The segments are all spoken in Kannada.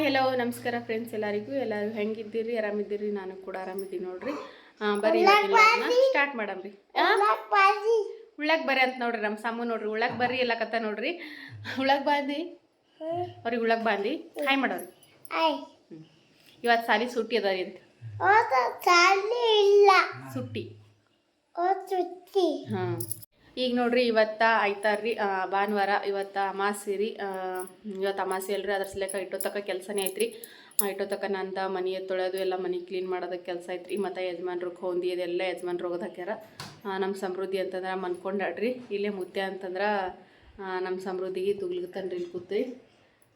ಹಾಯ್ ಹಲೋ ನಮಸ್ಕಾರ ಫ್ರೆಂಡ್ಸ್ ಎಲ್ಲರಿಗೂ. ಎಲ್ಲರೂ ಹೆಂಗಿದ್ದೀರಿ? ಆರಾಮಿದ್ದೀರಿ? ನಾನು ಕೂಡ ಆರಾಮಿದ್ದೀನಿ ನೋಡ್ರಿ. ಬರೀ ಸ್ಟಾರ್ಟ್ ಮಾಡಮ್ರಿ. ಉಳ್ಳಾಗ ಬರ್ರಿ ಅಂತ ನೋಡ್ರಿ ನಮ್ಮ ಸಾಮು ನೋಡ್ರಿ. ಉಳ್ಳಾಗ ಬರ್ರಿ ಎಲ್ಲ ಕತ್ತ ನೋಡ್ರಿ. ಉಳ್ಳಾಗ ಬಾಂದಿ? ಅವ್ರಿಗೆ ಉಳ್ಳಾಗ ಬಾಂದಿ? ಹಾಯ್ ಮಾಡೋರಿ. ಇವತ್ತು ಸಾಲಿ ಸುಟ್ಟಿ ಅದಾರಿ ಅಂತ. ಇಲ್ಲ. ಸುಟ್ಟಿ. ಸುತ್ತಿ ಹಾಂ. ಈಗ ನೋಡ್ರಿ ಇವತ್ತ ಐತಾರ್ರಿ ಭಾನುವಾರ ಇವತ್ತ ಅಮಾಸೆ ರೀ ಇವತ್ತು ಅಮಾಸೆ ಅಲ್ರಿ. ಅದ್ರ ಸಲಕ ಇಟ್ಟೋತಕ ಕೆಲಸನೇ ಐತ್ರಿ. ಇಟ್ಟೋ ತಕ್ಕ ನಂದ ಮನೆ ತೊಳೆದು ಎಲ್ಲ ಮನೆ ಕ್ಲೀನ್ ಮಾಡೋದಕ್ಕೆ ಕೆಲಸ ಐತ್ರಿ. ಮತ್ತು ಯಜಮಾನ್ರು ಖೋಂದಿ ಅದೆಲ್ಲ ಯಜಮಾನ್ರು ಹೋಗೋದು ಹಾಕ್ಯಾರ. ನಮ್ಮ ಸಮೃದ್ಧಿ ಅಂತಂದ್ರೆ ಮನ್ಕೊಂಡಾಡ್ರಿ ಇಲ್ಲೇ ಮುತ್ತೆ ಅಂತಂದ್ರೆ ನಮ್ಮ ಸಮೃದ್ಧಿಗೆ ತುಗ್ಲತ್ತನ್ರಿ ಇಲ್ಲಿ ಕೂತು.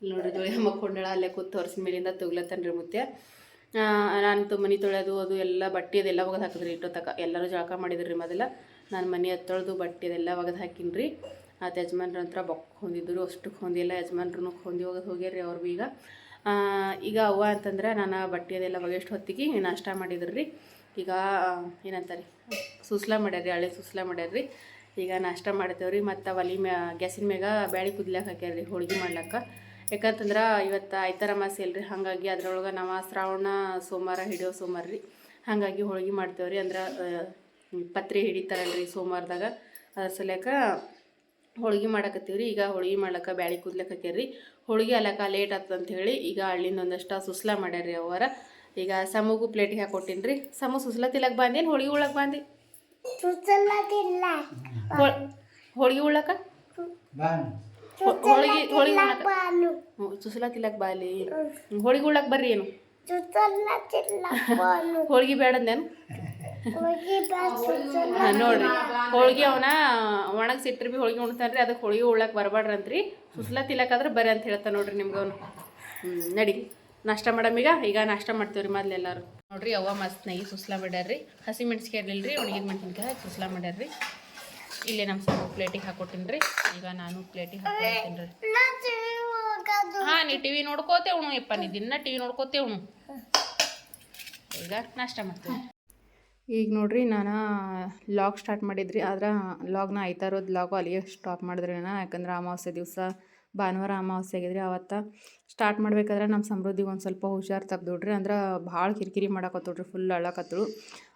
ಇಲ್ಲಿ ನೋಡ್ರಿ ಜೋಳಿ ಮಕ್ಕೊಂಡಾಳ ಅಲ್ಲೇ ಕೂತು ತೋರಿಸಿದ ಮೇಲಿಂದ ತುಗ್ಲತ್ತನ್ರಿ ಮುತ್ತೆ ನಾನು ಮನೆ ತೊಳೆದು ಅದು ಎಲ್ಲ ಬಟ್ಟೆ ಅದೆಲ್ಲ ಹೋಗೋದು ಹಾಕಿದ್ರಿ ಇಟ್ಟೋತಕ ಎಲ್ಲರೂ ಜಳಕ ಮಾಡಿದ್ರಿ ಮೊದಲ. ನಾನು ಮನೆ ಹತ್ತೊಳ್ದು ಬಟ್ಟೆ ಅದೆಲ್ಲ ಹಾಕೀನಿ ರೀ ಆ ಯಜಮಾನ್ರ ಹತ್ರ ಬೊಕ್ಕ ಹೊಂದಿದ್ರು ಅಷ್ಟಕ್ಕೆ ಹೊಂದಿಲ್ಲ ಯಜಮಾನ್ರು ಹೊಂದಿ ಹೋಗೋದು ರೀ ಅವ್ರು ಈಗ. ಈಗ ಅವ್ವ ಅಂತಂದ್ರೆ ನಾನು ಬಟ್ಟೆ ಅದೆಲ್ಲ ಒಗೆಷ್ಟು ಹೊತ್ತಿಗೆ ನಾಷ್ಟ ಮಾಡಿದ್ರು. ರೀ ಈಗ ಏನಂತಾರೆ, ಸುಸ್ಲಾ ಮಾಡ್ಯಾರ್ರಿ, ಹಳೆ ಸುಸ್ಲಾ ಮಾಡ್ಯಾರ್ರಿ. ಈಗ ನಾಷ್ಟ ಮಾಡ್ತೇವ್ರಿ, ಮತ್ತು ಒಲಿ ಮ್ಯಾ, ಗ್ಯಾಸಿನ ಮ್ಯಾಗ ಬ್ಯಾಳಿ ಕುದ್ಲಾಕ ಹಾಕ್ಯಾರ್ರಿ ಹೋಳಿಗೆ ಮಾಡ್ಲಾಕ. ಯಾಕಂತಂದ್ರೆ ಇವತ್ತು ಐತಾರ ಅಮಾಸೆ ಅಲ್ರಿ, ಹಾಗಾಗಿ ಅದ್ರೊಳಗೆ ನಾವು ಶ್ರಾವಣ ಸೋಮವಾರ, ಹಿಡಿಯೋ ಸೋಮವಾರ ರೀ ಹಾಗಾಗಿ ಹೋಳಿಗೆ ಮಾಡ್ತೇವ್ರಿ ಅಂದ್ರೆ ಪತ್ರಿ ಹಿಡಿತಾರಲ್ರಿ ಸೋಮವಾರದಾಗ. ಅದ್ರ ಸಲಕ ಹೋಳಿಗೆ ಮಾಡಕತ್ತೀವಿ ರೀ ಈಗ ಹೋಳಿಗೆ ಮಾಡ್ಲಕ್ಕ ಬ್ಯಾಳಿ ಕುದ್ಲಕ್ಕೆ ರೀ ಹೋಳ್ಗೆ ಅಲ್ಲಕ ಲೇಟ್ ಅಂತ ಹೇಳಿ ಈಗ ಹಳ್ಳಿಂದ ಒಂದಷ್ಟು ಸುಸ್ಲಾ ರೀ ಅವರ ಈಗ ಸಮೂಗು ಪ್ಲೇಟಿಗೆ ಹಾಕೊಟ್ಟಿನಿ ರೀ ಸಮು ಸುಸ್ಲ ತಿಲಕ್ ಬಂದೇನು? ಹೋಳಿಗೆ ಉಳಕ್ ಬಂದಿ? ಹೋಳಿಗೆ ಉಳ್ಳಕ್ಕ ಹೋಳ್ಗೆ ಉಳ್ಳಕ? ಹೋಳ್ಗೆ ಸುಸ್ಲಾ ತಿಲಕ್ ಬಾಲಿ. ಹೋಳಿಗೆ ಉಳ್ಳಕ್ ಬರ್ರಿ ಏನು? ಹೋಳಿಗೆ ಬೇಡಂದೇನು ಹಾಂ ನೋಡ್ರಿ. ಹೋಳಿಗೆ ಅವನ ಒಣಗಿಸಿಟ್ರಿ ಬಿ ಹೋಳಿಗೆ ಉಣ್ತಾನ್ರಿ. ಅದಕ್ಕೆ ಹೋಳಿಗೆ ಉಳ್ಳಕ್ಕೆ ಬರಬಾರ್ದಂತ್ರಿ ಸುಸ್ಲ ತಿಲಕ್ಕಾದ್ರೆ ಬರ್ರಿ ಅಂತ ಹೇಳ್ತಾನೆ ನೋಡ್ರಿ ನಿಮ್ಗೆ ಅವನು. ಹ್ಞೂ ನಡಿ. ನಾಷ್ಟ ಮಾಡಮ್ ಈಗ. ನಾಷ್ಟ ಮಾಡ್ತೀವ್ರಿ ಮೊದ್ಲು ಎಲ್ಲರೂ. ನೋಡ್ರಿ ಅವ್ವ ಮಸ್ತ್ ನೈ ಸುಸ್ಲ ಮಾಡ್ಯಾರ್ರಿ. ಹಸಿ ಮೆಣಸಿಗೆ ಇರಲಿಲ್ಲ ಒಣಗಿದ ಮೆಣಸಿನ್ಕಾಯಿ ಸುಸ್ಲ ಮಾಡ್ಯಾರ್ರಿ. ಇಲ್ಲೇ ನಮ್ಮ ಸ್ವಲ್ಪ ಪ್ಲೇಟಿಗೆ ಹಾಕೊಟ್ಟಿನಿ ರೀ ಈಗ ನಾನು ಪ್ಲೇಟಿಗೆ ಹಾಕೊಳ್ತೀನಿ ರೀ ಹಾಂ ನೀ ಟಿವಿ ವಿ ನೋಡ್ಕೋತೆ ಉಣು. ಯಪ್ಪ ನೀ ದಿನ ಟಿವಿ ವಿ ನೋಡ್ಕೋತೆ ಉಣು. ಈಗ ನಾಷ್ಟ ಮಾಡ್ತೀವಿ ಈಗ ನೋಡ್ರಿ ನಾನು ಲಾಗ್ ಸ್ಟಾರ್ಟ್ ಮಾಡಿದ್ರಿ. ಆದ್ರೆ ಲಾಗ್ನ ಆಯ್ತಾ ಇರೋದು ಲಾಗು ಅಲ್ಲಿಗೆ ಸ್ಟಾಪ್ ಮಾಡಿದ್ರಿ ನಾನು. ಯಾಕಂದ್ರೆ ಅಮಾವಾಸ್ಯೆ ದಿವಸ ಭಾನುವಾರ ಅಮಾವಾಸ್ಯೆ ಆಗಿದ್ರಿ. ಅವತ್ತು ಸ್ಟಾರ್ಟ್ ಮಾಡ್ಬೇಕಾದ್ರೆ ನಮ್ಮ ಸಮೃದ್ಧಿಗೆ ಒಂದು ಸ್ವಲ್ಪ ಹುಷಾರು ತೆಗ್ದುಡ್ರಿ ಅಂದ್ರೆ ಭಾಳ ಕಿರಿಕಿರಿ ಮಾಡಕತ್ತೋಡ್ರಿ ಫುಲ್ ಅಳಕತ್ತಳು.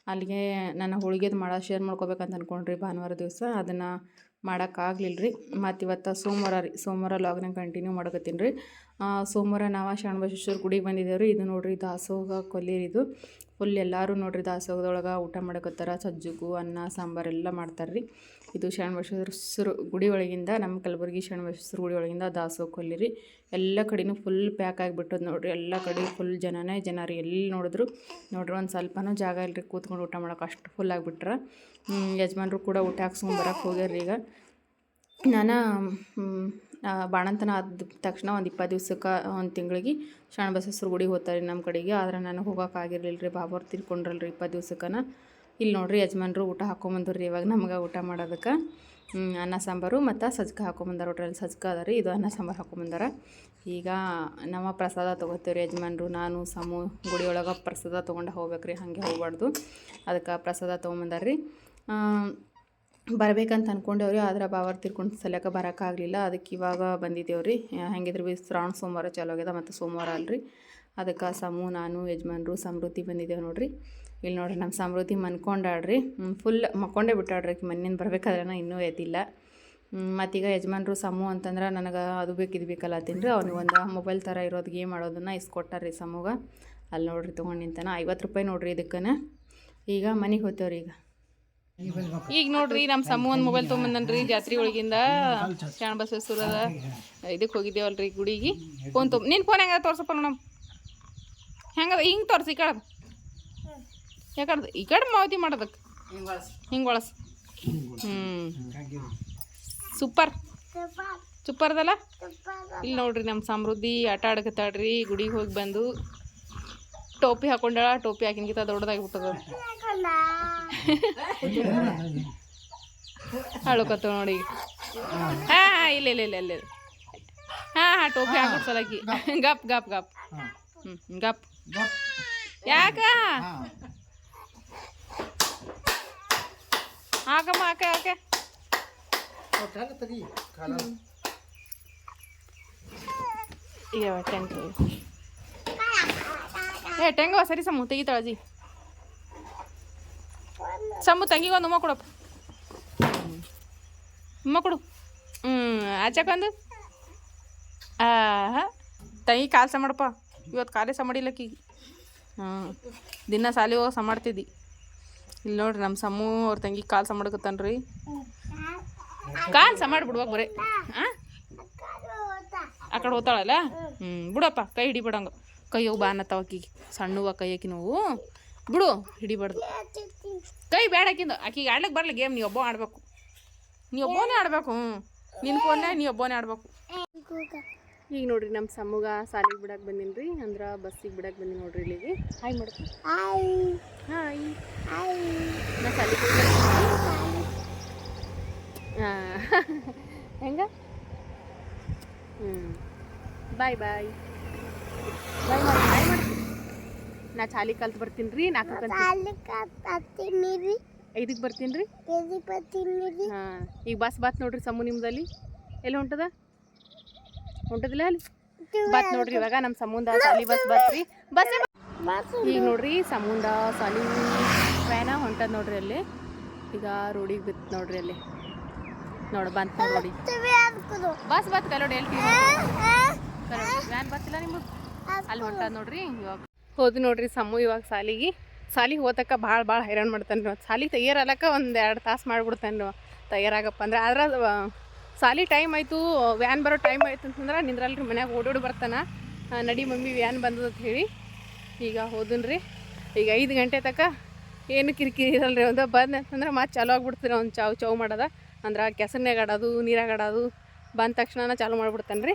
ಅಲ್ಲಿಗೆ ನನ್ನ ಹೋಳಿಗೆದು ಮಾಡೋ ಶೇರ್ ಮಾಡ್ಕೋಬೇಕಂತ ಅನ್ಕೊಂಡ್ರಿ ಭಾನುವಾರ ದಿವಸ. ಅದನ್ನು ಮಾಡೋಕ್ಕಾಗಲಿಲ್ಲ ರೀ ಮತ್ತು ಇವತ್ತು ಸೋಮವಾರ ರೀ, ಸೋಮವಾರ ಲಾಗ್ನ ಕಂಟಿನ್ಯೂ ಮಾಡಕತ್ತೀನಿ ರೀ. ಸೋಮವಾರ ನಾವು ಶರಣಬಸವೇಶ್ವರ ಗುಡಿಗೆ ಬಂದಿದ್ದೇವೆ ರೀ ಇದು ನೋಡ್ರಿ, ದಾಸೋಹ ಕೊಲ್ಲಿರಿ ಇದು. ಫುಲ್ ಎಲ್ಲರೂ ನೋಡ್ರಿ, ದಾಸೋಹದೊಳಗೆ ಊಟ ಮಾಡಕತ್ತಾರ, ಸಜ್ಜುಗು, ಅನ್ನ, ಸಾಂಬಾರು ಎಲ್ಲ ಮಾಡ್ತಾರೆ ರೀ ಇದು ಶರಣಬಸವೇಶ್ವರ ಗುಡಿ ಒಳಗಿಂದ, ನಮ್ಮ ಕಲಬುರಗಿ ಶರಣಬಸವೇಶ್ವರ ಗುಡಿ ಒಳಗಿಂದ ದಾಸೋಹ ಕೊಲ್ಲಿರಿ. ಎಲ್ಲ ಕಡೆನೂ ಫುಲ್ ಪ್ಯಾಕ್ ಆಗಿಬಿಟ್ಟದ ನೋಡ್ರಿ. ಎಲ್ಲ ಕಡೆ ಫುಲ್ ಜನನೇ ಜನ ರೀ ಎಲ್ಲಿ ನೋಡಿದ್ರು. ನೋಡ್ರಿ, ಒಂದು ಸ್ವಲ್ಪನೂ ಜಾಗ ಇಲ್ಲರಿ ಕೂತ್ಕೊಂಡು ಊಟ ಮಾಡೋಕೆ ಅಷ್ಟು ಫುಲ್ ಆಗಿಬಿಟ್ರೆ. ಯಜಮಾನ್ರು ಕೂಡ ಊಟ ಹಾಕ್ಸ್ಕೊಂಬರಕ್ಕೆ ಹೋಗ್ಯಾರ್ರಿ ಈಗ. ನಾನು ಬಾಣಂತನ ಆದ ತಕ್ಷಣ ಒಂದು ಇಪ್ಪತ್ತು ದಿವ್ಸಕ್ಕೆ, ಒಂದು ತಿಂಗಳಿಗೆ ಶರಣ ಬಸವಸ್ರ ಗುಡಿಗೆ ಹೋಗ್ತಾರೆ ನಮ್ಮ ಕಡೆಗೆ. ಆದ್ರೆ ನನಗೆ ಹೋಗೋಕ್ಕಾಗಿರ್ಲಿಲ್ಲ ರೀ ಬಾಬವ್ರು ತಿರ್ಕೊಂಡ್ರಲ್ರಿ ಇಪ್ಪತ್ತು ದಿವ್ಸಕ್ಕನ. ಇಲ್ಲಿ ನೋಡ್ರಿ ಯಜಮಾನ್ರು ಊಟ ಹಾಕೊಂಬಂದ್ರಿ ಇವಾಗ ನಮಗೆ ಊಟ ಮಾಡೋದಕ್ಕೆ. ಅನ್ನ, ಸಾಂಬಾರು ಮತ್ತು ಸಜ್ಕ ಹಾಕೊಂಬಂದಾರ. ಒಟ್ರಲ್ಲಿ ಸಜ್ಕ ಅದ ರೀ ಇದು ಅನ್ನ, ಸಾಂಬಾರು ಹಾಕೊಂಬಂದಾರ. ಈಗ ನಮ್ಮ ಪ್ರಸಾದ ತೊಗೋತೀವ್ರಿ ಯಜಮಾನ್ರು. ನಾನು, ಸಮು ಗುಡಿ ಒಳಗೆ ಪ್ರಸಾದ ತೊಗೊಂಡು ಹೋಗ್ಬೇಕ್ರಿ, ಹಾಗೆ ಹೋಗ್ಬಾರ್ದು. ಅದಕ್ಕೆ ಪ್ರಸಾದ ತೊಗೊಂಬಂದಾರ ರೀ ಬರ್ಬೇಕಂತ ರೀ ಆದ್ರೆ ಬಾವರ್ ತಿರ್ಕೊಂಡು ಸಲ್ಯಾಕ ಬರೋಕ್ಕಾಗಲಿಲ್ಲ. ಅದಕ್ಕೆ ಇವಾಗ ಬಂದಿದ್ದೇವ್ರಿ. ಹೆಂಗಿದ್ರು ಬಿ ಶ್ರಾವಣ ಸೋಮವಾರ ಚಾಲು ಆಗ್ಯದ, ಮತ್ತು ಸೋಮವಾರ ಅಲ್ರಿ. ಅದಕ್ಕೆ ಸಮು, ನಾನು, ಯಜಮಾನ್ರು, ಸಮೃದ್ಧಿ ಬಂದಿದ್ದೇವೆ ನೋಡ್ರಿ. ಇಲ್ಲಿ ನೋಡ್ರಿ ನಮ್ಮ ಸಮೃದ್ಧಿ ಮನ್ಕೊಂಡಾಡ್ರಿ ಫುಲ್ ಮಕ್ಕೊಂಡೇ ಬಿಟ್ಟಾಡ್ರಿ ಮನ್ನಿಂದ ಮನೆಯಿಂದ ನಾ ಇನ್ನೂ ಎದ್ದಿಲ್ಲ. ಮತ್ತೀಗ ಯಜಮಾನ್ರು, ಸಮು ಅಂತಂದ್ರೆ ನನಗೆ ಅದು ಬೇಕು, ಇದು ಬೇಕಲ್ಲ ತಿನ್ರಿ ಅವ್ನಿಗೆ ಒಂದು ಮೊಬೈಲ್ ಥರ ಇರೋದು, ಗೇಮ್ ಆಡೋದನ್ನು ಇಸ್ಕೊಟ್ಟಾರ್ರಿ ಸಮೂಗ. ಅಲ್ಲಿ ನೋಡ್ರಿ ತೊಗೊಂಡು ನಿಂತಾನ. ಐವತ್ತು ರೂಪಾಯಿ ನೋಡ್ರಿ ಇದಕ್ಕನ. ಈಗ ಮನೆಗೆ ಹೋಗ್ತೇವ್ರಿ ಈಗ. ಈಗ ನೋಡ್ರಿ ನಮ್ಮ ಸಮ್ಮು ಒಂದು ಮೊಬೈಲ್ ತೊಗೊಂಬಂದನ್ರಿ ಜಾತ್ರೆ ಒಳಗಿಂದ. ಶಾಣ ಬಸವೇಶ್ವರದ ಇದಕ್ಕೆ ಹೋಗಿದ್ದೇವಲ್ರಿ ಗುಡಿಗೆ. ಫೋನ್ ತೊಗೊಂಡು ನಿನ್ನ ಫೋನ್ ಹೆಂಗ ತೋರ್ಸಪ್ಪ ನೋಡಮ್ ಹೆಂಗದ? ಹಿಂಗೆ ತೋರ್ಸಿ ಈ ಕಡೆ ಯಾಕಡ್ದು ಈ ಕಡೆ ಮಾವತಿ ಮಾಡೋದಕ್ಕೆ ಹಿಂಗೆ ಒಳಸ್. ಹ್ಞೂ ಸೂಪರ್. ಸೂಪರ್ದಲ್ಲ? ಇಲ್ಲಿ ನೋಡ್ರಿ ನಮ್ಮ ಸಮೃದ್ಧಿ ಆಟ ಆಡಕತ್ತಾಳ್ರಿ ಗುಡಿಗೆ ಹೋಗಿ ಬಂದು. ಟೋಪಿ ಹಾಕೊಂಡಾಳ ಟೋಪಿ ಹಾಕಿನ್ಕಿತ ದೊಡ್ಡದಾಗಿಬಿಟ್ಟದ. ಅಳ್ಕೊತ ನೋಡಿ ಹಾಂ ಹಾಂ ಇಲ್ಲ ಇಲ್ಲ ಇಲ್ಲ ಇಲ್ಲ ಹಾಂ ಹಾಂ ಟೋಪಿ ಹಾಕೋ ಸಲಕಿ. ಗಪ್. ಗಪ್ ಗಪ್ ಹ್ಞೂ ಗಪ್. ಯಾಕ? ಹಾಕಮ್ಮ ಹಾಕ ಹಾಕೆ. ಈಗ ಟೆಂಟ್ ಏ ಟೆಂಗವ ಸರಿ ಸಮು ತೆಗಿತಾಳಜಿ ಸಮು ತಂಗಿಗೆ ಒಂದು ಉಮ್ಮ ಕೊಡಪ್ಪ ಉಮ್ಮ ಕೊಡು ಹ್ಞೂ ಆಚಕೊಂದು ಆ ತಂಗಿ ಕಾಲು ಸ ಮಾಡಪ್ಪ ಇವತ್ತು ಕಾಲೇ ಸಹ ಮಾಡಿಲ್ಲಕ್ಕೀಗ ಹ್ಞೂ ದಿನ ಸಾಲಿ ಹೋಗಿ ಸಹ ಮಾಡ್ತಿದ್ದಿ ಇಲ್ಲಿ ನೋಡ್ರಿ ನಮ್ಮ ಸಮ್ಮು ಅವ್ರ ತಂಗಿ ಕಾಲು ಸ ರೀ ಕಾಲು ಸಹ ಮಾಡ್ಬಿಡ್ವಾಗ ಬರೀ ಹಾಂ ಆ ಕಡೆ ಹೋಗ್ತಾಳಲ್ಲ ಹ್ಞೂ ಬಿಡಪ್ಪ ಕೈ ಹಿಡಿಬಿಡಂಗ ಕೈ ಹೋಗಿ ಬಾ ಅನ್ನತ್ತಾವ ಆಕಿಗೆ. ಸಣ್ಣವ ಕೈ ನೋವು. ಬಿಡು ಹಿಡಿಬಾರ್ದು. ಕೈ ಬೇಡ ಆಕಿಂದು. ಆಕಿಗೆ ಆಡ್ಲಿಕ್ಕೆ ಬರಲಿ ಗೇಮ್ ನೀ ಒಬ್ಬ ಆಡ್ಬೇಕು. ನೀ ಒಬ್ಬನೇ ಆಡ್ಬೇಕು ಹ್ಞೂ ನಿನ್ನ ಫೋನೇ ನೀ ಒಬ್ಬನೇ ಆಡ್ಬೇಕು. ಈಗ ನೋಡ್ರಿ ನಮ್ಮ ಸಮ್ಮಗ ಸಾಲಿಗೆ ಬಿಡಕ್ಕೆ ಬಂದೀನಿ ರೀ ಅಂದ್ರೆ ಬಸ್ಸಿಗೆ ಬಿಡಕ್ಕೆ ಬಂದೀನಿ ನೋಡ್ರಿ ಇಲ್ಲಿಗೆ. ಹಾಯ್ ಮಾಡ್ತೀನಿ ಹಾಯ್ ಹಾಯ್ ಹಾಯ್ ನಾ ಸಾಲಿಗೆ ಹೆಂಗ ಹ್ಞೂ ಬಾಯ್ ಬಾಯ್ ನಾ ಚಾಲಿ ಕಲ್ತು ಬರ್ತೀನಿ ರೀ ನಾಲ್ಕು ಐದಕ್ಕೆ ಬರ್ತೀನಿ ರೀ. ಹಾಂ ಈಗ ಬಸ್ ಬಾತ್ ನೋಡ್ರಿ ಸಮ್ಮು ನಿಮ್ದಲ್ಲಿ. ಎಲ್ಲಿ ಹೊಂಟದ ಹೊಂಟದಿಲ್ಲ ಅಲ್ಲಿ? ಬಾತ್ ನೋಡ್ರಿ ಇವಾಗ ನಮ್ಮ ಸಮುಂದ ಸಾಲಿ ಬಸ್ ಬರ್ತ್ರಿ ಬಸ್ ಬಸ್ ಈಗ ನೋಡ್ರಿ ಸಮುಂದ ಸಾಲಿ ಪ್ರಯಾಣ ಹೊಂಟದ ನೋಡ್ರಿ ಅಲ್ಲಿ. ಈಗ ರೋಡಿಗೆ ಬಿತ್ತು ನೋಡ್ರಿ ಅಲ್ಲಿ. ನೋಡು ಬಂತ ನೋಡಿ ಬಸ್ ಬತ್ ಕಲೋಡಿ ಎಲ್ಲಿ ವ್ಯಾನ್ ಬತ್ತಿಲ್ಲ ನಿಮಗೆ ಅಲ್ಲಿ ನೋಡ್ರಿ ಇವಾಗ. ಹೋದ್ ನೋಡ್ರಿ ಸಮ್ಮು ಇವಾಗ ಸಾಲಿಗೆ. ಸಾಲಿಗೆ ಹೋತಕ್ಕ ಭಾಳ ಭಾಳ ಹೈರಾಣ ಮಾಡ್ತಾನೆ ರೀ ಸಾಲಿಗೆ ತಯಾರಲಕ್ಕ ಒಂದು ಎರಡು ತಾಸು ಮಾಡ್ಬಿಡ್ತಾನೆ ರೀ ತಯಾರಾಗಪ್ಪ ಅಂದ್ರೆ ಆದ್ರೆ ಸಾಲಿ ಟೈಮ್ ಆಯಿತು, ವ್ಯಾನ್ ಬರೋ ಟೈಮ್ ಆಯ್ತು ಅಂತಂದ್ರೆ ನಿಂದ್ರಲ್ರಿ ಮನ್ಯಾಗ ಓಡೋಡಿ ಬರ್ತಾನೆ. ನಡಿ ಮಮ್ಮಿ ವ್ಯಾನ್ ಬಂದದ ಅಂತ ಹೇಳಿ. ಈಗ ಹೋದನ್ ರೀ ಈಗ ಐದು ಗಂಟೆ ತನಕ ಏನು ಕಿರಿಕಿರಿ ಇರಲ್ರಿ ಒಂದು ಬಂದ ಅಂತಂದ್ರೆ ಮತ್ತೆ ಚಾಲು ಆಗ್ಬಿಡ್ತೀರಿ ಅವ್ನು ಚಾವ್ ಚಾವ್ ಮಾಡೋದ. ಅಂದ್ರೆ ಕೆಸರ್ನಾಗ ಆಡೋದು, ನೀರಾಗ ಆಡೋದು. ಬಂದ ತಕ್ಷಣ ಚಾಲು ಮಾಡ್ಬಿಡ್ತಾನೆ ರೀ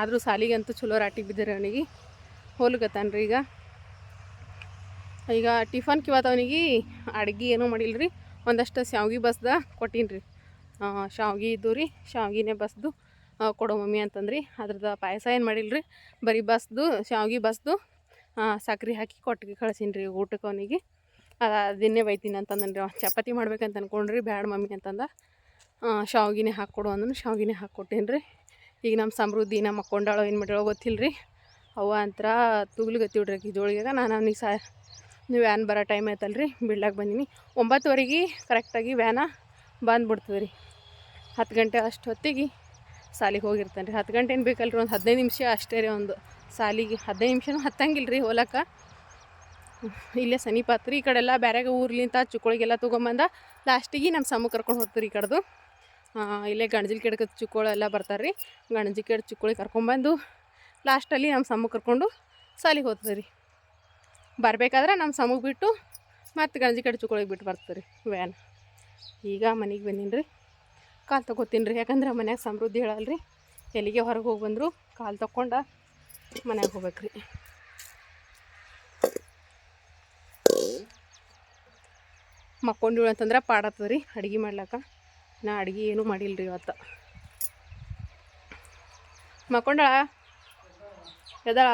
ಆದರೂ ಸಾಲಿಗಂತೂ ಚಲೋ ರಾಟಿಗೆ ಬಿದ್ದಾರೆ ಅವನಿಗೆ. ಹೋಲ್ಗತ್ತಾನ ರೀ ಈಗ. ಈಗ ಟಿಫನ್ ಇವತ್ತು ಅವನಿಗೆ ಅಡ್ಗೆ ಏನೂ ಮಾಡಿಲ್ಲ ರೀ ಒಂದಷ್ಟು ಶಾವ್ಗಿ ಬಸ್ದ ಕೊಟ್ಟೀನಿ ರೀ ಶಾವ್ಗೆ ಇದ್ದು ರೀ, ಶಾವ್ಗಿನೇ ಬಸ್ದು ಕೊಡೋ ಮಮ್ಮಿ ಅಂತಂದ್ರಿ. ಅದ್ರದ್ದು ಪಾಯಸ ಏನು ಮಾಡಿಲ್ಲ ರೀ ಬರೀ ಬಸ್ದು, ಶಾವ್ಗಿ ಬಸ್ದು ಸಕ್ರೆ ಹಾಕಿ ಕೊಟ್ಟಿಗೆ ಕಳ್ಸೀನಿ ರೀ ಊಟಕ್ಕೆ ಅವನಿಗೆ. ಅದನ್ನೇ ಬೈತೀನಿ ಅಂತಂದನ್ರಿ ಅವ. ಚಪಾತಿ ಮಾಡ್ಬೇಕಂತ ಅಂದ್ಕೊಂಡ್ರಿ ಬ್ಯಾಡ ಮಮ್ಮಿ ಅಂತಂದ. ಶಾವ್ಗಿನೇ ಹಾಕ್ಕೊಡು ಅಂದನು, ಶಾವ್ಗಿನೇ ಹಾಕ್ಕೊಟ್ಟೇನಿ ರೀ ಈಗ ನಮ್ಮ ಸಮೃದ್ಧಿ, ನಮ್ಮ ಅಕ್ಕೊಂಡಾಳು ಏನು ಮಾಡ್ಯಾಳೋ ಗೊತ್ತಿಲ್ಲ ರೀ ಅವ ಅಂತರ ತುಗ್ಲಿಗತ್ತಿ ಬಿಡ್ರಿ ಆಕಿ ಜೋಳಿಗೆ ನಾನು ಅವ್ನಿಗೆ ಸಾ, ನೀವು ವ್ಯಾನ್ ಬರೋ ಟೈಮ್ ಆಯ್ತಲ್ಲ ರೀ ಬಿಡ್ಲಾಕ ಬಂದೀನಿ. ಒಂಬತ್ತುವರೆಗೆ ಕರೆಕ್ಟಾಗಿ ವ್ಯಾನ ಬಂದುಬಿಡ್ತದೆ ರೀ ಹತ್ತು ಗಂಟೆ ಅಷ್ಟು ಹೊತ್ತಿಗೆ ಸಾಲಿಗೆ ಹೋಗಿರ್ತಾನೆ ರೀ ಹತ್ತು ಗಂಟೆ ಏನು ಬೇಕಲ್ಲ ರೀ ಒಂದು ಹದಿನೈದು ನಿಮಿಷ ಅಷ್ಟೇ ರೀ ಒಂದು ಸಾಲಿಗೆ. ಹದಿನೈದು ನಿಮಿಷನೂ ಹತ್ತಂಗಿಲ್ಲ ರೀ ಹೋಲಕ್ಕ. ಇಲ್ಲೇ ಸಮೀಪ ರೀ ಈ ಕಡೆಲ್ಲ ಬೇರೆಗೆ ಊರ್ಲಿಂತ ಚುಕ್ಕೊಳಗೆಲ್ಲ ತೊಗೊಂಬಂದ ಲಾಸ್ಟಿಗೆ ನಮ್ಮ ಸಮ ಕರ್ಕೊಂಡು ಹೋಗ್ತೀರಿ ಈ ಕಡೆದು. ಇಲ್ಲೇ ಗಣಜಿಲ್ ಕೆಡಕ ಚುಕ್ಕೋಳು ಎಲ್ಲ ಬರ್ತಾರೆ ರೀ. ಗಣಜಿ ಕೆಡ ಚುಕ್ಕೋಳಿ ಕರ್ಕೊಂಬಂದು ಲಾಸ್ಟಲ್ಲಿ ನಮ್ಮ ಸಮ್ಮ ಕರ್ಕೊಂಡು ಸಾಲಿಗೆ ಹೋಗ್ತದೆ ರೀ. ಬರಬೇಕಾದ್ರೆ ನಮ್ಮ ಸಮಗೆ ಬಿಟ್ಟು ಮತ್ತು ಗಣಜಿ ಕೆಡ ಚುಕ್ಕೋಳಿಗೆ ಬಿಟ್ಟು ಬರ್ತದೆ ರೀ ವ್ಯಾನ್ ಈಗ ಮನೆಗೆ ಬಂದೀನಿ ರೀ. ಕಾಲು ತಗೋತೀನಿ ರೀ, ಯಾಕಂದ್ರೆ ಮನ್ಯಾಗ ಸಮೃದ್ಧಿ ಹೇಳಲ್ಲ ರೀ ಎಲ್ಲಿಗೆ ಹೊರಗೆ ಹೋಗಿ ಬಂದರು ಕಾಲು ತಕ್ಕೊಂಡ ಮನ್ಯಾಗ ಹೋಗ್ಬೇಕು ರೀ. ಮಕ್ಕೊಂಡಿಳು ಅಂತಂದ್ರೆ ಪಾಡತ್ತದ ರೀ, ಅಡುಗೆ ಮಾಡ್ಲಾಕ. ನಾ ಅಡುಗೆ ಏನೂ ಮಾಡಿಲ್ಲ ರೀ ಇವತ್ತು. ಮಕ್ಕೊಂಡಾಳ? ಎದಾಳ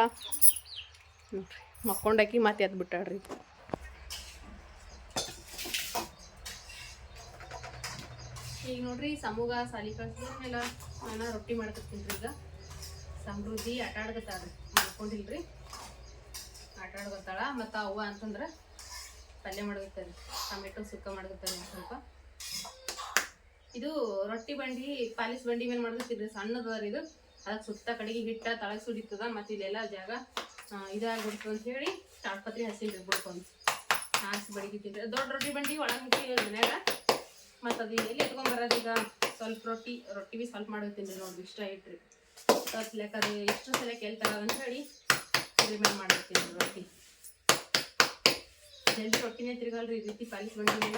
ನೋಡ್ರಿ, ಮಕ್ಕೊಂಡಾಕಿ ಮತ್ತೆ ಎದ್ದು ಬಿಟ್ಟಾಳ್ರಿ ಈಗ ನೋಡ್ರಿ, ಸಮೂಗ ಸಾಲಿ ಕಳ್ಸಿದ್ಮೇಲೆ ನಾನು ರೊಟ್ಟಿ ಮಾಡ್ಕೊತೀನಿ ಈಗ. ಸಮೃದ್ಧಿ ಆಟ ಆಡ್ಕತ್ತಾಳ್ರಿ ಮಾಡ್ಕೊಂಡಿಲ್ರಿ. ಆಟ ಆಡ್ಕೊತಾಳ ಮತ್ತು ಅವ್ವ ಅಂತಂದ್ರೆ ಪಲ್ಯ ಮಾಡ್ಕೊತಾರೆ ಟೊಮೆಟೊ ಸುಕ್ಕ ಮಾಡ್ಕೊತಾರೆ ಸ್ವಲ್ಪ. ಇದು ರೊಟ್ಟಿ ಬಂಡಿ ಪಾಲಿಸ್ ಬಂಡಿ ಮೇಲೆ ಮಾಡ್ಕೊತಿದ್ರಿ ಸಣ್ಣದ ಇದು. ಅದಕ್ಕೆ ಸುತ್ತ ಕಡೆಗೆ ಹಿಟ್ಟ, ತಳಗೆ ಸುಡಿತದ ಮತ್ತು ಇಲ್ಲೆಲ್ಲ ಜಾಗ ಇದಾಗ್ಬಿಡ್ತು ಅಂತ ಹೇಳಿ ತಾಡ್ಪತ್ರಿ ಹಸಿ ಬಿಡ್ಕೊಂಡು ಹಾಸಿ ಬಡಿಗಿತೀನಿ ದೊಡ್ಡ ರೊಟ್ಟಿ ಬಂಡಿ ಒಳಗೆ ಹಾಕಿ ಮನ್ಯಾಗ. ಮತ್ತು ಅದು ಎಲ್ಲಿ ಎತ್ಕೊಂಬರೋದು ಈಗ? ಸ್ವಲ್ಪ ರೊಟ್ಟಿ ರೊಟ್ಟಿ ಬಿ ಸ್ವಲ್ಪ ಮಾಡ್ಕೊತೀನಿ ನೋಡಿ ಇಷ್ಟ ಇಟ್ರಿ. ಲೆಕ್ಕ ಅದು ಎಷ್ಟು ಸಲ ಕೇಳ್ತಾರ ಅಂತ ಹೇಳಿ ರಿಮೈಂಡ್ ಮಾಡಿರ್ತೀನಿ ರೊಟ್ಟಿ. ಜಲ್ದಿ ರೊಟ್ಟಿನೇ ತಿರ್ಗಲ್ರಿ ಈ ರೀತಿ ಪಾಲಿಸ್ ಬಂಡಿ ಹಂಚ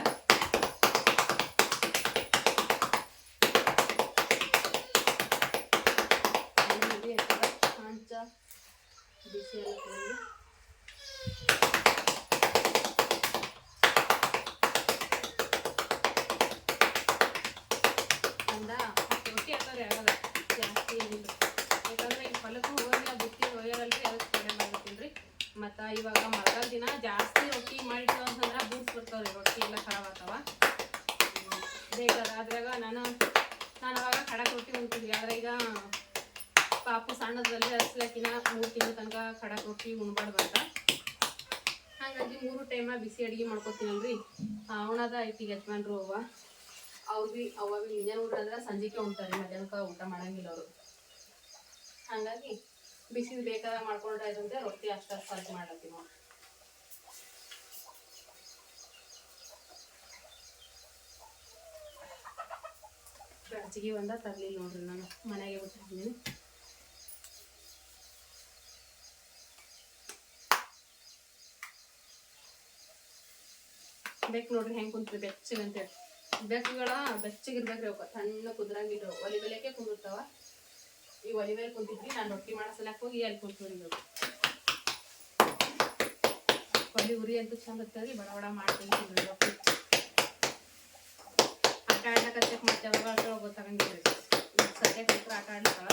ಬಿಸಿ ಎಲ್ಲ ಅಂದ? ರೊಟ್ಟಿ ಆಗಲ್ಲ ಜಾಸ್ತಿ ಏನಿಲ್ಲ. ಯಾಕಂದ್ರೆ ಈಗ ಹೊಲಕ್ಕೂ ಹೋಗಂಗಿಲ್ಲ ಬುತ್ತಿ ಒಯ್ಯರಲ್ರಿ ಅದಕ್ಕೆ ಕಡೆ ಮಾಡ್ತೀನಿ ರೀ ಮತ್ತು ಇವಾಗ ಮಳೆಗಾಲ ದಿನ ಜಾಸ್ತಿ ರೊಟ್ಟಿ ಮಾಡಿಟ್ಟು ಅಂತಂದ್ರೆ ಬೂಸ್ ಬರ್ತಾವ್ರಿ ರೊಟ್ಟಿ ಎಲ್ಲ ಖರಾಬ್ ಆಗ್ತಾವ. ಬೇಕದ ಅದ್ರಾಗ ನಾನು ನಾನು ಅವಾಗ ಖಡಕ್ ರೊಟ್ಟಿ ಉಣ್ತಿದ್ವಿ ಆದ್ರೆ ಈಗ ಪಾಪು ಸಣ್ಣದ್ರಲ್ಲಿ ಹಸ್ಲಕ್ಕಿನ ಮೂರು ತಿಂಗಳ ತನಕ ಖಡಕ್ ರೊಟ್ಟಿ ಉಣ್ಬಾರ್ದು ಅಂತ. ಹಾಗಾಗಿ ಮೂರು ಟೈಮ ಬಿಸಿ ಅಡುಗೆ ಮಾಡ್ಕೊತೀನಲ್ರಿ. ಅವಣದ ಐತಿ ಯಜಮಾನ್ರು ಅವ್ವ. ಅವ್ರು ಭೀ ಅವ್ವ ಭೀ ಮುಂಜಾನೆ ಊಟ ಅಂದ್ರೆ ಸಂಜೆಗೆ ಉಣ್ತಾರೆ ಮಧ್ಯಾಹ್ನಕ್ಕೆ ಊಟ ಮಾಡಂಗಿಲ್ಲ ಅವರು. ಹಾಗಾಗಿ ಬಿಸಿ ಬೇಕಾದ ಮಾಡ್ಕೊಂಡ್ರೆ ಇದಂತೆ ರೊಟ್ಟಿ ಅಷ್ಟು ಅಷ್ಟು ಮಾಡ್ಲತ್ತೀವಿ ನಾವು ಬೆಳಚಿಗೆ ಒಂದ ತರಲಿಲ್ಲ ನೋಡ್ರಿ ನಾನು ಮನೆಗೆ ಬಿಟ್ಟಿದ್ದೀನಿ ಬೇಕು ನೋಡ್ರಿ, ಹೆಂಗ್ ಕುಂತ್ರಿ, ಬೆಚ್ಚಗ ಅಂತೇಳಿ ಬೆಕ್ಕುಗಳ ಬೆಚ್ಚಗಿರ್ಬೇಕ್ರಿ ಅವ್ಕ ಸಣ್ಣ ಕುದ್ರಂಗಿದ್ರು. ಒಲಿ ಬೆಲೆಗೆ ಕುಂದಿರ್ತಾವ ಈ ಒಲಿ ಮೇಲೆ ಕುಂತಿದ್ವಿ, ನಾನು ರೊಟ್ಟಿ ಮಾಡೋ ಸಲಕ್ಕೆ ಹೋಗಿ ಅಲ್ಲಿ ಕುಂತ್ರಿ ಒಲಿ ಉರಿ ಅಂತ ಚಂದ ಇರ್ತದ್ರಿ ಬಡ ಬಡ ಮಾಡ್ತೀನಿ ಆಟ ಆಡ್ಲಕತ್ತಕ್ಕೆ ಮತ್ತೆ ಯಾವಾಗ ಗೊತ್ತಾಗಂಗಿಲ್ಲ ಸದ್ಯಕ್ಕೆ ಆಟ ಆಡ್ಲತ್ತಾಳ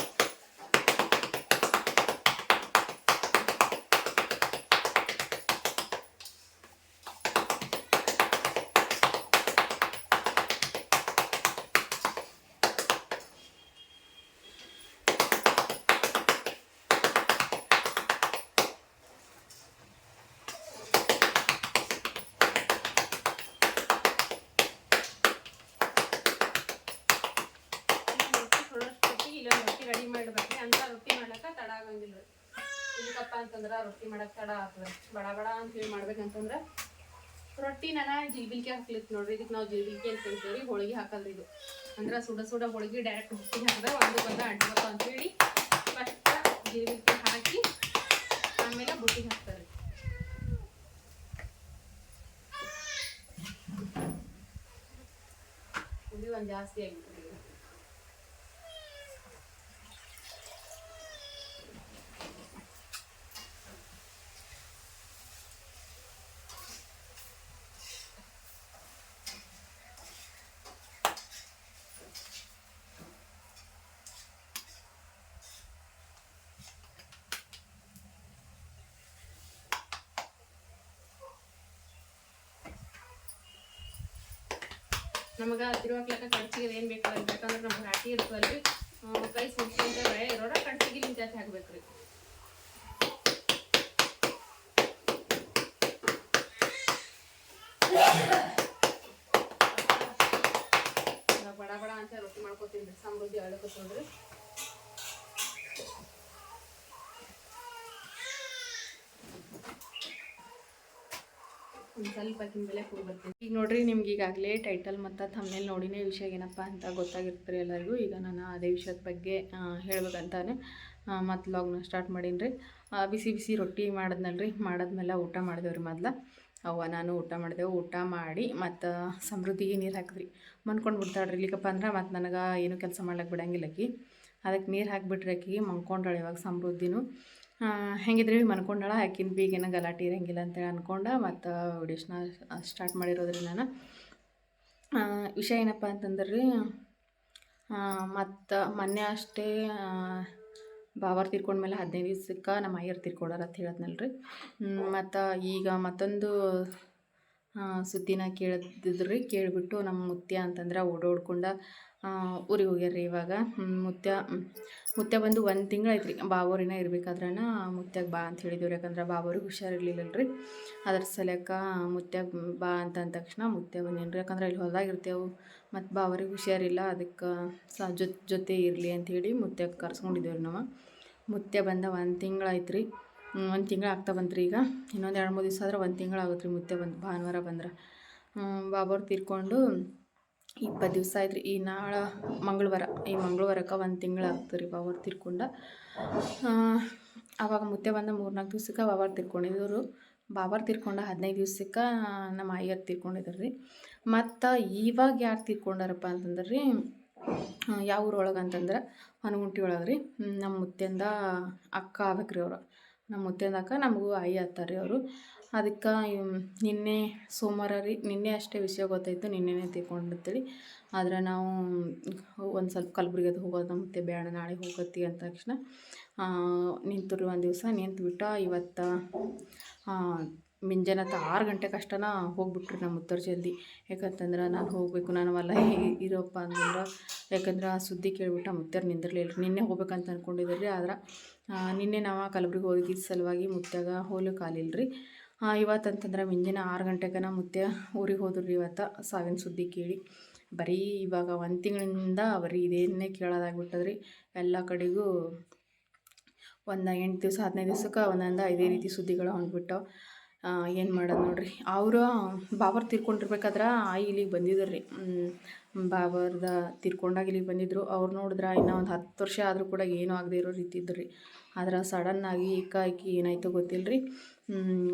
ರೊಟ್ಟಿ ಇಲ್ಲ ರೊಟ್ಟಿ ರೆಡಿ ಮಾಡ್ಬೇಕ್ರಿ ಅಂತ ರೊಟ್ಟಿ ಮಾಡ್ಲಕ್ಕ ತಡ ಆಗಂಗಿಲ್ಲ. ಇದಕ್ಕಪ್ಪ ಅಂತಂದ್ರ ರೊಟ್ಟಿ ಮಾಡಕ್ ತಡ ಆಗ್ತದೆ. ಬಡ ಬಡ ಅಂತೇಳಿ ಮಾಡ್ಬೇಕಂತಂದ್ರ ರೊಟ್ಟಿ ನನ ಜಿಲ್ಬಿಲ್ಕೆ ಹಾಕ್ಲಿತ್ ನೋಡ್ರಿ. ಇದಕ್ಕೆ ನಾವು ಜಿಲ್ಬಿಲ್ಕೆ ಅಂತ ಹೇಳ್ತೀವಿ ಹೋಳಿಗೆ ಹಾಕಲ್ರಿ ಇದು. ಅಂದ್ರ ಸುಡ ಸುಡ ಹೋಳಿಗೆ ಡೈರೆಕ್ಟ್ ಹುಟ್ಟಿ ಹಾಕಿದ್ರೆ ಒಂದು ಬಂದ ಅಂಟ್ಬೇಕು ಅಂತೇಳಿ ಫಸ್ಟ್ ಜಿಲ್ಬಿಲ್ಕೆ ಹಾಕಿ ಆಮೇಲೆ ಬುಟ್ಟಿಗೆ ಹಾಕ್ತಾರೆ ಇದು ಒಂದು ಜಾಸ್ತಿ ಆಗಿಬಿಟ್ರಿ ಈಗ ನಮಗೆ ತಿರುವಾಕ್ಲಕ್ಕ ಕಡ್ಚಿಗೆ ಏನು ಬೇಕಾಗಲ್ಲ ಬೇಕಂದ್ರೆ ನಮ್ಗೆ ರಾಟಿ ಇರ್ತವಲ್ರಿ ಆ, ಕೈ ಸುಡ್ಕೊಂತ ಬೆಳೆ ಇರೋರ ಕಡ್ಚಿಗೆ ನಿಂತ ಹಾಕ್ಬೇಕ್ರಿ ಇವಾಗ ಬಡ ಬಡ ಅಂತ ರೊಟ್ಟಿ ಮಾಡ್ಕೊತೀನಿ ರೀ ಸಮೃದ್ಧಿ ಅಳಕತ್ತೋದ್ರಿ ಒಂದು ಸ್ವಲ್ಪ ಮೇಲೆ ಹೋಗಿ ಬರ್ತೀನಿ ಈಗ ನೋಡ್ರಿ ನಿಮ್ಗೆ ಈಗಾಗಲೇ ಟೈಟಲ್ ಮತ್ತು ತಮ್ಮೇಲೆ ನೋಡಿನೇ ವಿಷಯ ಏನಪ್ಪ ಅಂತ ಗೊತ್ತಾಗಿರ್ತಾರೆ ಎಲ್ಲರಿಗೂ. ಈಗ ನಾನು ಅದೇ ವಿಷಯದ ಬಗ್ಗೆ ಹೇಳ್ಬೇಕಂತಾನೆ ಮತ್ತು ಲಾಗ್ನ ಸ್ಟಾರ್ಟ್ ಮಾಡೀನಿ ರೀ ಬಿಸಿ ಬಿಸಿ ರೊಟ್ಟಿ ಮಾಡಿದ್ನಲ್ರಿ. ಮಾಡಿದ್ಮೇಲೆ ಊಟ ಮಾಡಿದೆವು ರೀ ಮೊದ್ಲು. ಅವ್ವ, ನಾನು ಊಟ ಮಾಡಿದೆವು. ಊಟ ಮಾಡಿ ಮತ್ತು ಸಮೃದ್ಧಿಗೆ ನೀರು ಹಾಕಿದ್ರಿ. ಮನ್ಕೊಂಡು ಬಿಡ್ತಾಳ್ರಿ ಇಲ್ಲಿಕಪ್ಪ ಅಂದ್ರೆ ಮತ್ತು ನನಗೆ ಏನು ಕೆಲಸ ಮಾಡ್ಲಿಕ್ಕೆ ಬಿಡಂಗಿಲ್ಲ ಆಕಿ ಅದಕ್ಕೆ ನೀರು ಹಾಕಿಬಿಟ್ರೆ ಆಕಿಗೆ ಮನ್ಕೊಂಡಾಳೆ ಇವಾಗ ಸಮೃದ್ಧಿನೂ. ಹೆಂಗಿದ್ರೆ ಭೀ ಮನ್ಕೊಂಡಾಳ? ಆಕಿನ ಬೀಗಿನ ಗಲಾಟೆ ಇರಂಗಿಲ್ಲ ಅಂತೇಳಿ ಅನ್ಕೊಂಡ ಮತ್ತು ವಿಡಿಯೋಸ್ನ ಸ್ಟಾರ್ಟ್ ಮಾಡಿರೋದ್ರಿ ನಾನು. ವಿಷಯ ಏನಪ್ಪ ಅಂತಂದ್ರೆ ರೀ ಮತ್ತು ಮೊನ್ನೆ ಅಷ್ಟೇ ಬಾವರ್ ತೀರ್ಕೊಂಡ್ಮೇಲೆ ಹದಿನೈದು ದಿವ್ಸಕ್ಕೆ ನಮ್ಮ ಅಯ್ಯರ್ ತೀರ್ಕೊಡಾರ ಅಂತ ಹೇಳದ್ನಲ್ಲ ರೀ ಮತ್ತು ಈಗ ಮತ್ತೊಂದು ಸುದ್ದಿನ ಕೇಳಿದ್ರಿ ಕೇಳಿಬಿಟ್ಟು ನಮ್ಮ ಮುತ್ಯ ಅಂತಂದ್ರೆ ಓಡೋಡ್ಕೊಂಡ ಊರಿಗೆ ಹೋಗ್ಯಾರ ರೀ ಇವಾಗ ಮುತ್ಯ ಮುತ್ಯ ಬಂದು ಒಂದು ತಿಂಗಳಾಯ್ತು ರೀ ಬಾಬೋರಿನ ಇರ್ಬೇಕಾದ್ರನ ಮುತ್ಯಾಗ ಬಾ ಅಂತ ಹೇಳಿದ್ವಿ ಯಾಕಂದ್ರೆ ಬಾಬೋರಿಗೆ ರೀ ಅದ್ರ ಸಲಕ್ಕ ಮುತ್ಯಾಗ ಬಾ ಅಂತ ಅಂದ ತಕ್ಷಣ ಮುತ್ಯ ಬಂದೇನು ರೀ ಯಾಕಂದ್ರೆ ಇಲ್ಲಿ ಹೊಲ್ದಾಗ ಇರ್ತೇವೆ. ಮತ್ತು ಬಾವರಿಗೆ ಹುಷಾರಿಲ್ಲ. ಅದಕ್ಕೆ ಸ, ಜೊತೆ ಜೊತೆ ಇರಲಿ ಅಂಥೇಳಿ ಮುತ್ಯಾಗ ಕರ್ಸ್ಕೊಂಡಿದ್ದೇವೆ ರೀ ನಾವು. ಮುತ್ಯ ಬಂದ ಒಂದು ತಿಂಗಳಾಯ್ತು ರೀ ಒಂದು ತಿಂಗಳು ಆಗ್ತಾ ರೀ ಈಗ. ಇನ್ನೊಂದು ಎರಡು ಮೂರು ದಿವಸ ಆದ್ರೆ ಒಂದು ತಿಂಗಳು ಆಗುತ್ತೆ ರೀ ಮುತ್ಯ ಬಂದು ಭಾನುವಾರ ಬಂದ್ರೆ. ಬಾಬೋರು ತೀರ್ಕೊಂಡು ಇಪ್ಪತ್ತು ದಿವಸ ಆಯ್ತು ರೀ ಈ ನಾಳೆ ಮಂಗಳವಾರ, ಈ ಮಂಗಳವಾರಕ್ಕೆ ಒಂದು ತಿಂಗಳು ಆಗ್ತದೆ ರೀ ಬಾವರ್ ತಿರ್ಕೊಂಡು. ಆವಾಗ ಮುತ್ತೆ ಬಂದ ಮೂರ್ನಾಲ್ಕು ದಿವ್ಸಕ್ಕೆ ಬಾಬಾರ್ ತೀರ್ಕೊಂಡಿದ್ರು. ಬಾಬಾರ್ ತೀರ್ಕೊಂಡ ಹದಿನೈದು ದಿವ್ಸಕ್ಕೆ ನಮ್ಮ ಅಯ್ಯರ್ ತಿರ್ಕೊಂಡಿದ್ರು ರೀ ಮತ್ತು ಇವಾಗ ಯಾರು ತಿರ್ಕೊಂಡಾರಪ್ಪ ಅಂತಂದ್ರೆ ರೀ ಯಾವ ಊರೊಳಗೆ ಅಂತಂದ್ರೆ ಹನುಗುಂಟಿ ಒಳಗೆ ರೀ ನಮ್ಮ ಮುತ್ತೆಂದ ಅಕ್ಕ ಆಗ್ಬೇಕು ರೀ ಅವರು. ನಮ್ಮ ಮುತ್ತೆಂದ ಅಕ್ಕ, ನಮಗೂ ಆಯಿ ರೀ ಅವರು. ಅದಕ್ಕೆ ನಿನ್ನೆ ಸೋಮವಾರ ರೀ, ನಿನ್ನೆ ಅಷ್ಟೇ ವಿಷಯ ಗೊತ್ತಾಯಿತು, ನಿನ್ನೆನೇ ತಿಳ್ಕೊಂಡಿರ್ತೀವಿ ಆದ್ರೆ ನಾವು ಒಂದು ಸ್ವಲ್ಪ ಕಲಬುರ್ಗಿ ಅದು ಹೋಗೋದು, ಮತ್ತೆ ಬೇಡ ನಾಳೆ ಹೋಗತ್ತಿ ಅಂದ ತಕ್ಷಣ ನಿಂತರು ಒಂದು ದಿವಸ ನಿಂತುಬಿಟ್ಟು ಇವತ್ತು ಮುಂಜಾನೆ ಆರು ಗಂಟೆ ಕಷ್ಟನ ಹೋಗ್ಬಿಟ್ರಿ ನಮ್ಮ ಉತ್ತರ ಜಲ್ದಿ. ಯಾಕಂತಂದ್ರೆ ನಾನು ಹೋಗಬೇಕು, ನಾನು ಅಲ್ಲ ಇರೋಪ್ಪ ಅಂತಂದ್ರೆ ಯಾಕಂದ್ರೆ ಆ ಸುದ್ದಿ ಕೇಳಿಬಿಟ್ಟು ನಿಂದಿರಲಿಲ್ಲ ನಿಂದಿರ್ಲಿಲ್ಲ ನಿನ್ನೆ ಹೋಗ್ಬೇಕಂತ ಅಂದ್ಕೊಂಡಿದ್ದೀರಿ ಆದ್ರೆ ನಿನ್ನೆ ನಾವು ಕಲಬುರ್ಗಿ ಹೋಗಿದ್ದ ಸಲುವಾಗಿ ಮುತ್ತಾಗ ಹೋಲು ಕಾಲಿಲ್ಲ ರೀ ಇವತ್ತು ಅಂತಂದ್ರೆ ಮುಂಜಾನೆ ಆರು ಗಂಟೆಗನ ಮುತ್ಯ ಊರಿಗೆ ಹೋದ್ರು ರೀ ಇವತ್ತು, ಸಾವಿನ ಸುದ್ದಿ ಕೇಳಿ. ಬರೀ ಇವಾಗ ಒಂದು ತಿಂಗಳಿಂದ ಬರೀ ಇದೇನೇ ಕೇಳೋದಾಗ್ಬಿಟ್ಟದ್ರಿ. ಎಲ್ಲ ಕಡೆಗೂ ಒಂದು ಎಂಟು ದಿವಸ, ಹದಿನೈದು ದಿವ್ಸಕ್ಕೆ ಒಂದೊಂದು ಇದೇ ರೀತಿ ಸುದ್ದಿಗಳು ಹೊಂದ್ಬಿಟ್ಟು ಏನು ಮಾಡೋದು ನೋಡ್ರಿ. ಅವರು ಬಾಬರ್ ತೀರ್ಕೊಂಡಿರ್ಬೇಕಾದ್ರೆ ಆಯಿ ಇಲ್ಲಿಗೆ ಬಂದಿದ್ರು. ರೀ ಬಾಬರ್ದ ತೀರ್ಕೊಂಡಾಗ ಇಲ್ಲಿಗೆ ಬಂದಿದ್ರು. ಅವ್ರು ನೋಡಿದ್ರೆ ಇನ್ನೂ ಒಂದು ಹತ್ತು ವರ್ಷ ಆದರೂ ಕೂಡ ಏನೂ ಆಗದೆ ಇರೋ ರೀತಿ ಇದ್ರು. ರೀ ಆದ್ರೆ ಸಡನ್ನಾಗಿ ಏಕಾಏಕಿ ಏನಾಯಿತು ಗೊತ್ತಿಲ್ಲ ರೀ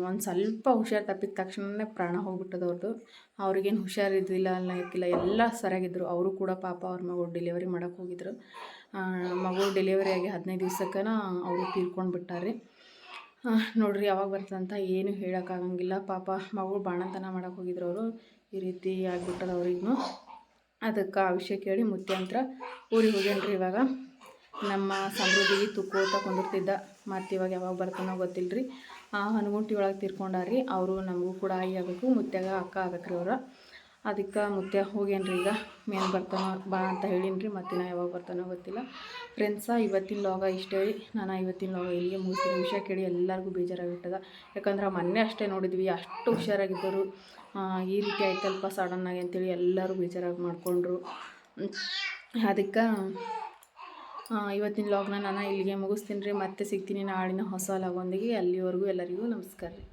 ಒಂದು ಸ್ವಲ್ಪ ಹುಷಾರು ತಪ್ಪಿದ ತಕ್ಷಣವೇ ಪ್ರಾಣ ಹೋಗ್ಬಿಟ್ಟದ ಅವ್ರದ್ದು ಅವ್ರಿಗೇನು ಹುಷಾರಿದ್ದಿಲ್ಲ ಅನ್ನೋಕ್ಕಿಲ್ಲ ಎಲ್ಲ ಸರಿಯಾಗಿದ್ದರು ಅವರು ಕೂಡ ಪಾಪ ಅವ್ರ ಮಗು ಡೆಲಿವರಿ ಮಾಡೋಕೆ ಹೋಗಿದ್ರು. ಮಗು ಡೆಲಿವರಿ ಆಗಿ ಹದಿನೈದು ದಿವ್ಸಕ್ಕನ ಅವರು ತೀರ್ಕೊಂಡು ಬಿಟ್ಟಾರೆ ನೋಡ್ರಿ ಯಾವಾಗ ಬರ್ತದಂತ ಏನು ಹೇಳೋಕ್ಕಾಗಂಗಿಲ್ಲ ಪಾಪ ಮಗಳು ಬಾಣಂತನ ಮಾಡಕ್ಕೆ ಹೋಗಿದ್ರು ಅವರು. ಈ ರೀತಿ ಆಗಿಬಿಟ್ಟದ ಅವ್ರಿಗೂ ಅದಕ್ಕೆ ಆ ವಿಷಯ ಕೇಳಿ ಮುತ್ಯಾಂತ್ರ ಊರಿಗೆ ಹೋಗ್ಯಾನ್ರಿ ಇವಾಗ. ನಮ್ಮ ಸಮೃದ್ಧಿಗೆ ತುಕ್ಕೋತ ಕುಂದಿರ್ತಿದ್ದ ಮತ್ತು ಇವಾಗ ಯಾವಾಗ ಬರ್ತಾನೋ ಗೊತ್ತಿಲ್ಲ ರೀ ಆ ಹನುಗುಂಟಿ ಒಳಗೆ ತೀರ್ಕೊಂಡಾರಿ ಅವರು ನಮಗೂ ಕೂಡ ಆಯಿ ಆಗಬೇಕು. ಮುತ್ಯಾಗ ಅಕ್ಕ ಆಗಕ್ರಿ ಅವ್ರು. ಅದಕ್ಕೆ ಮುತ್ಯ ಹೋಗೇನ್ರಿ ಈಗ. ಮೇನ್ ಬರ್ತಾನೋ ಬಾ ಅಂತ ಹೇಳೀನಿ ರೀ ಮತ್ತಿನ ಯಾವಾಗ ಬರ್ತಾನೋ ಗೊತ್ತಿಲ್ಲ. ಫ್ರೆಂಡ್ಸ ಇವತ್ತಿನ ಲಾಗ ಇಷ್ಟೇ ಹೇಳಿ. ನಾನು ಇವತ್ತಿನ ಲಾಗ ಇಲ್ಲಿಗೆ ಮುಗಿಸಿ ನಿಮಿಷ ಕೇಳಿ ಎಲ್ಲರಿಗೂ ಬೇಜಾರಾಗಿಬಿಟ್ಟದ. ಯಾಕಂದ್ರೆ ಮೊನ್ನೆ ಅಷ್ಟೇ ನೋಡಿದ್ವಿ. ಅಷ್ಟು ಹುಷಾರಾಗಿದ್ದರು. ಈ ರೀತಿ ಆಯ್ತಲ್ಪ ಸಡನ್ನಾಗಿ ಅಂತೇಳಿ ಎಲ್ಲರೂ ಬೇಜಾರಾಗಿ ಮಾಡಿಕೊಂಡ್ರು. ಅದಕ್ಕೆ ಇವತ್ತಿನ ಲಾಗ್ನ ನಾನು ಇಲ್ಲಿಗೆ ಮುಗಿಸ್ತೀನಿ ರೀ. ಮತ್ತೆ ಸಿಗ್ತೀನಿ ನಾಳಿನ ಹೊಸ ಲಾಗೊಂದಿಗೆ ಅಲ್ಲಿವರೆಗೂ ಎಲ್ಲರಿಗೂ ನಮಸ್ಕಾರ ರೀ.